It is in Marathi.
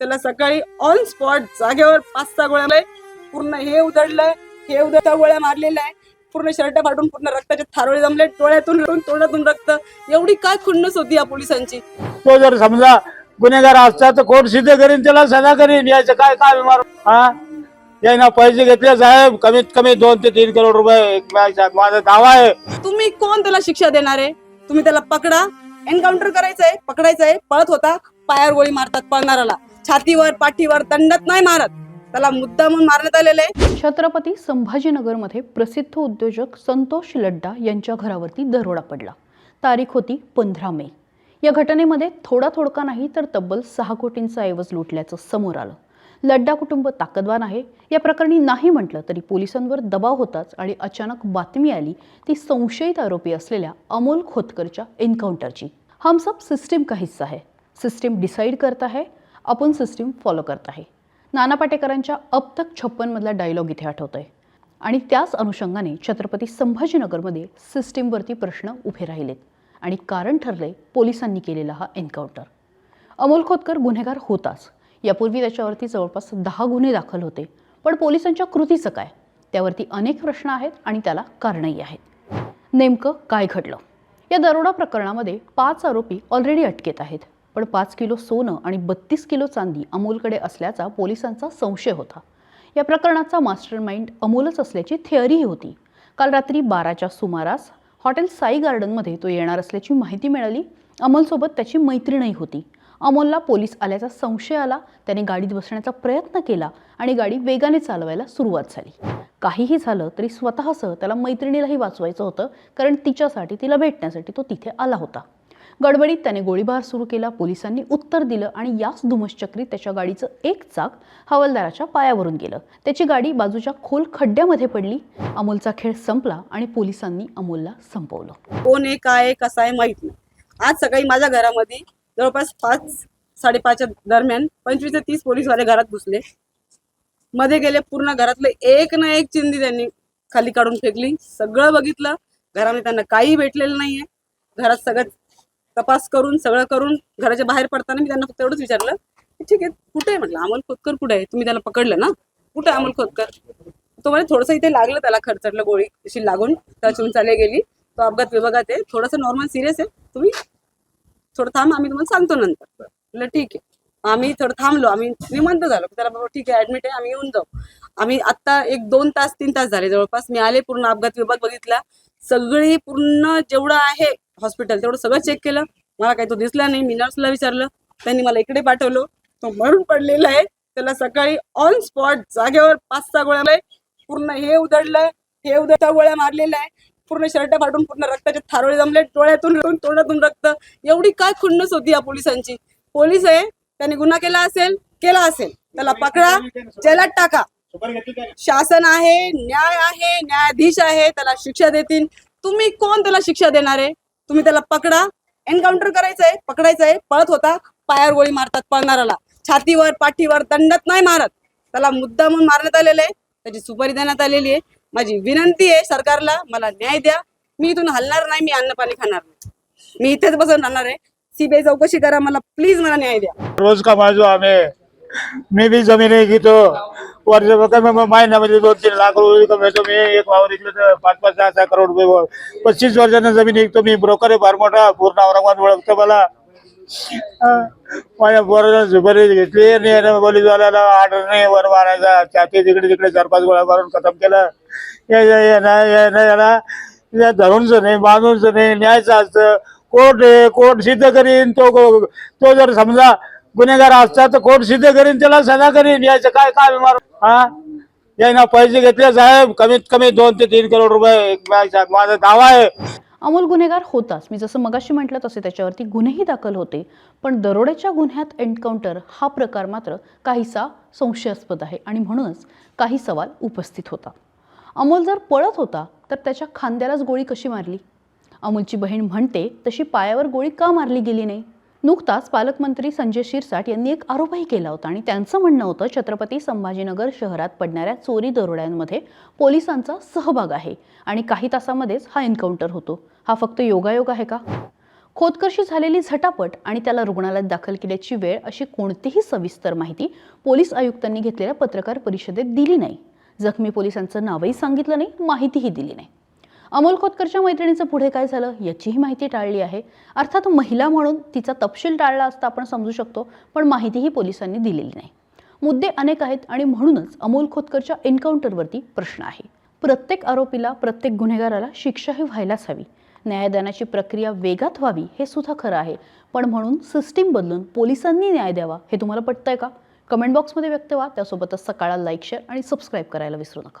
त्याला सकाळी ऑन स्पॉट जागेवर पाच सहा गोळ्या. पूर्ण हे उधळलंय हे उधळता गोळ्या मारलेल्या आहे पूर्ण शर्ट फाटून पूर्ण रक्ताचे थारोळे जमले डोळ्यातून तोंडातून रक्त. एवढी काय खुन्नस होती या पोलिसांची? तो जर समजा गुन्हेगार असता तर कोर्ट सिद्ध करीन त्याला सजा करीन? याचं काय काय मार हा? यायना पैसे घेतले साहेब कमीत कमी दोन ते तीन करोड रुपये माझा दावा आहे. तुम्ही कोण त्याला शिक्षा देणार आहे? तुम्ही त्याला पकडा. एन्काउंटर करायचंय पकडायचंय. पळत होता पायावर गोळी मारतात पळणाराला छातीवर पाठीवर दंडात नाही मारत. त्याला मुद्दा म्हणून मारण्यात आलेलं आहे. छत्रपती संभाजीनगरमध्ये प्रसिद्ध उद्योजक संतोष लड्डा यांच्या घरावरती दरोडा पडला. तारीख होती पंधरा मे. या घटनेमध्ये थोडा थोडका नाही तर तब्बल सहा कोटींचा ऐवज लुटल्याचं समोर आलं. लड्डा कुटुंब ताकदवान आहे. या प्रकरणी नाही म्हटलं तरी पोलिसांवर दबाव होताच आणि अचानक बातमी आली. ती संशयित आरोपी असलेल्या अमोल खोतकरच्या एन्काउंटरची. हम सिस्टीम का हिस्सा है? सिस्टीम डिसाईड करता है आपण सिस्टीम फॉलो करत आहे. नाना पाटेकरांच्या अब तक छप्पनमधला डायलॉग इथे आठवत आहे आणि त्याच अनुषंगाने छत्रपती संभाजीनगरमध्ये सिस्टीमवरती प्रश्न उभे राहिलेत. आणि कारण ठरले पोलिसांनी केलेला हा एन्काउंटर अमोल खोतकर गुन्हेगार होताच. यापूर्वी त्याच्यावरती जवळपास दहा गुन्हे दाखल होते. पण पोलिसांच्या कृतीचं काय? त्यावरती अनेक प्रश्न आहेत आणि त्याला कारणही आहेत. नेमकं काय घडलं? या दरोडा प्रकरणामध्ये पाच आरोपी ऑलरेडी अटकेत आहेत. पण पाच किलो सोनं आणि बत्तीस किलो चांदी अमोलकडे असल्याचा पोलिसांचा संशय होता. या प्रकरणाचा मास्टर माइंड अमोलच असल्याची थिअरीही होती. काल रात्री बाराच्या सुमारास हॉटेल साई गार्डनमध्ये तो येणार असल्याची माहिती मिळाली. अमोलसोबत त्याची मैत्रीणही होती. अमोलला पोलीस आल्याचा संशय आला त्याने गाडीत बसण्याचा प्रयत्न केला आणि गाडी वेगाने चालवायला सुरुवात झाली. काहीही झालं तरी स्वतःसह त्याला मैत्रिणीलाही वाचवायचं होतं कारण तिच्यासाठी तिला भेटण्यासाठी तो तिथे आला होता. गडबडीत त्याने गोळीबार सुरू केला पोलिसांनी उत्तर दिलं आणि याच धुमश्चक्रीत त्याच्या गाडीचं एक चाक हवालदाराच्या पायावरून गेलं. त्याची गाडी बाजूच्या खोल खड्ड्यामध्ये पडली अमोलचा खेळ संपला आणि पोलिसांनी अमोलला संपवलं. कोण आहे काय आहे कसं आहे माहीत नाही. आज सकाळी माझ्या घरामध्ये जवळपास पाच साडेपाचच्या दरम्यान पंचवीस ते तीस पोलीसवाले घरात घुसले. मध्ये गेले पूर्ण घरातले एक ना एक चिंदी त्यांनी खाली काढून फेकली. सगळं बघितलं. घरामध्ये त्यांना काही भेटलेलं नाहीये. घरात सगळं तपास करून सगळं करून घराच्या बाहेर पडताना मी त्यांना फक्त एवढंच विचारलं की ठीक आहे कुठे आहे म्हटलं? अमोल खोतकर कुठे आहे? तुम्ही त्याला पकडलं ना? कुठे अमोल खोतकर? तो म्हणजे थोडंसं इथे लागलं त्याला खरचटलं गोळी अशी लागून त्याची चाले गेली. तो अपघात विभागात आहे. थोडंसं नॉर्मल सिरियस आहे. तुम्ही थोडं थांब आम्ही तुम्हाला सांगतो नंतर. म्हटलं ठीक आहे. आम्ही थोडं थांबलो. आम्ही निमंत झालो. त्याला बाबा ठीक आहे ऍडमिट आहे. आम्ही येऊन जाऊ. आम्ही आता एक दोन तास तीन तास झाले जवळपास. मी आले पूर्ण अपघात विभाग बघितला. सगळी पूर्ण जेवढं आहे हॉस्पिटल तेवढं सगळं चेक केलं. मला काही तो दिसला नाही. मी नर्सला विचारलं. त्यांनी मला इकडे पाठवलं. तो मरून पडलेला आहे. त्याला सकाळी ऑन स्पॉट जागेवर पाच सहा गोळ्या पूर्ण हे उधळलं. हे उधळता गोळ्या मारलेल्या आहे. पूर्ण शर्ट फाटून पूर्ण रक्ताचे थारोळे जमले. डोळ्यातून तोंडातून रक्त. एवढी काय खुन्नस होती या पोलिसांची. पोलीस आहे. त्याने गुन्हा केला असेल केला असेल. त्याला पकडा. जेलात टाका. शासन आहे न्याय आहे न्यायाधीश आहे त्याला शिक्षा देतील. तुम्ही कोण त्याला शिक्षा देणार आहे? तुम्ही त्याला पकडा. एन्काउंटर करायचंय पकडायचंय पळत होता. पायावर गोळी मारतात पळणाराला छातीवर पाठीवर दंडात नाही मारत. त्याला मुद्दा म्हणून मारण्यात आलेलं आहे. त्याची सुपारी देण्यात आलेली आहे. माझी विनंती आहे सरकारला मला न्याय द्या. मी इथून हलणार नाही मी अन्न पाणी खाणार नाही. मी इथेच बसून राहणार आहे. सीबीआय चौकशी करा मला प्लीज मला न्याय द्या. रोज कमाजो आम्ही? मी बी जमीन घेतो वर्ष कमी महिन्यामध्ये दोन तीन लाख रुपये कमवतो मी एक वावर इकलं तर पाच पाच सहा सहा करोड रुपये पस्तीस वर्षांना जमीन विकतो. मी ब्रोकर आहे फार मोठा पूर्ण औरंगाबाद ओळखतो मला. माझ्या पोराला झुपरी घेतली. आणि यानं पोलीसवाल्याला ऑर्डर नाही वर मारायचा. छाती तिकडे तिकडे चार पाच गोळा मारून खतम केलं. याला या धरूनच नाही बांधूनच नाही न्यायचं असतं. कोर्ट कोर्ट सिद्ध करीन. तो तो जर समजा गुन्हेगार असतात तर कोर्ट सिद्ध करीन त्याला सजा करीन यायचं काय काय मार हा? यांना पैसे घेतले साहेब कमीत कमी दोन ते तीन करोड रुपये माझा दावा आहे. अमोल गुन्हेगार होताच. मी जसं मगाशी म्हटलं तसे त्याच्यावरती गुन्हेही दाखल होते. पण दरोड्याच्या गुन्ह्यात एन्काउंटर हा प्रकार मात्र काहीसा संशयास्पद आहे. आणि म्हणूनच काही सवाल उपस्थित होता. अमोल जर पळत होता तर त्याच्या खांद्यालाच गोळी कशी मारली? अमोलची बहीण म्हणते तशी पायावर गोळी का मारली गेली नाही? नुकताच पालकमंत्री संजय शिरसाट यांनी एक आरोपही केला होता आणि त्यांचं म्हणणं होतं छत्रपती संभाजीनगर शहरात पडणाऱ्या चोरी दरोड्यांमध्ये पोलिसांचा सहभाग आहे आणि काही तासामध्येच हा एन्काउंटर होतो. हा फक्त योगायोग आहे का? खोदकर्षी झालेली झटापट आणि त्याला रुग्णालयात दाखल केल्याची वेळ अशी कोणतीही सविस्तर माहिती पोलीस आयुक्तांनी घेतलेल्या पत्रकार परिषदेत दिली नाही. जखमी पोलिसांचं नावही सांगितलं नाही माहितीही दिली नाही. अमोल खोतकरच्या मैत्रिणीचं पुढे काय झालं याचीही माहिती टाळली आहे. अर्थात महिला म्हणून तिचा तपशील टाळला असता आपण समजू शकतो पण माहितीही पोलिसांनी दिलेली नाही. मुद्दे अनेक आहेत आणि म्हणूनच अमोल खोतकरच्या एन्काउंटरवरती प्रश्न आहे. प्रत्येक आरोपीला प्रत्येक गुन्हेगाराला शिक्षाही व्हायलाच हवी. न्यायदानाची प्रक्रिया वेगात व्हावी हे सुद्धा खरं आहे. पण म्हणून सिस्टीम बदलून पोलिसांनी न्याय द्यावा हे तुम्हाला पटतंय का? कमेंट बॉक्समध्ये व्यक्त व्हा. त्यासोबतच सकाळला लाईक शेअर आणि सबस्क्राईब करायला विसरू नका.